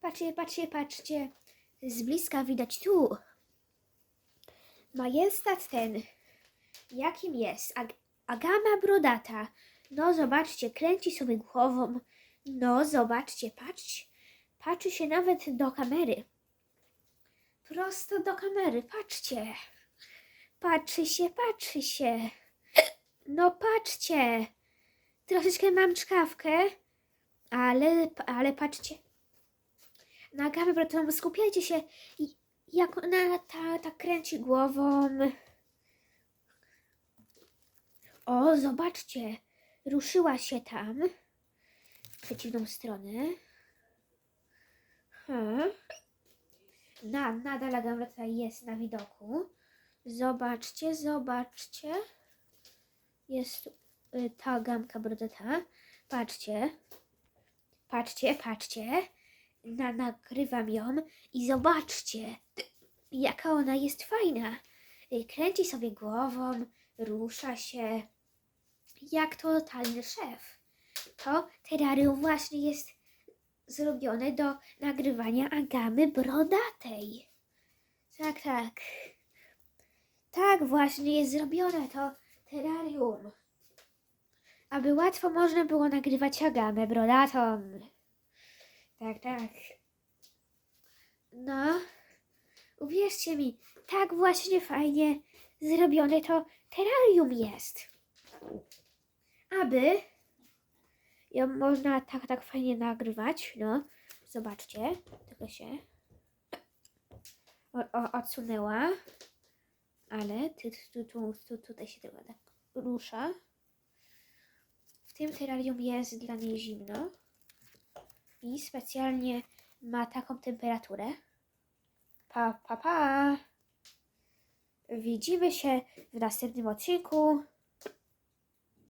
Patrzcie, patrzcie, patrzcie. Z bliska widać tu. Majestat ten. Jakim jest? Ag Agama brodata. No, zobaczcie, kręci sobie głową. No, zobaczcie, patrzcie. Patrzy się nawet do kamery. Prosto do kamery, patrzcie. Patrzy się, patrzy się. No, patrzcie. Troszeczkę mam czkawkę, ale, ale patrzcie. Na gamę brodową skupiajcie się, jak ona ta, ta kręci głową. O, zobaczcie, ruszyła się tam w przeciwną stronę. Hmm. Na, nadal Agama tutaj jest na widoku. Zobaczcie, zobaczcie. Jest y, ta gamka brodata. Patrzcie. Patrzcie, patrzcie. Na, nagrywam ją i zobaczcie, jaka ona jest fajna. Y, Kręci sobie głową, rusza się. Jak totalny szef. To terrarium właśnie jest zrobione do nagrywania agamy brodatej. Tak, tak. Tak właśnie jest zrobione to terrarium. Aby łatwo można było nagrywać agamę brodatą. Tak, tak. No, uwierzcie mi, tak właśnie fajnie zrobione to terrarium jest. Aby ją można tak, tak fajnie nagrywać, no. Zobaczcie, tylko się o, o, odsunęła, ale tu, tu, tu, tu, tutaj się tylko tak rusza. W tym terrarium jest dla niej zimno i specjalnie ma taką temperaturę. Pa, pa, pa. Widzimy się w następnym odcinku.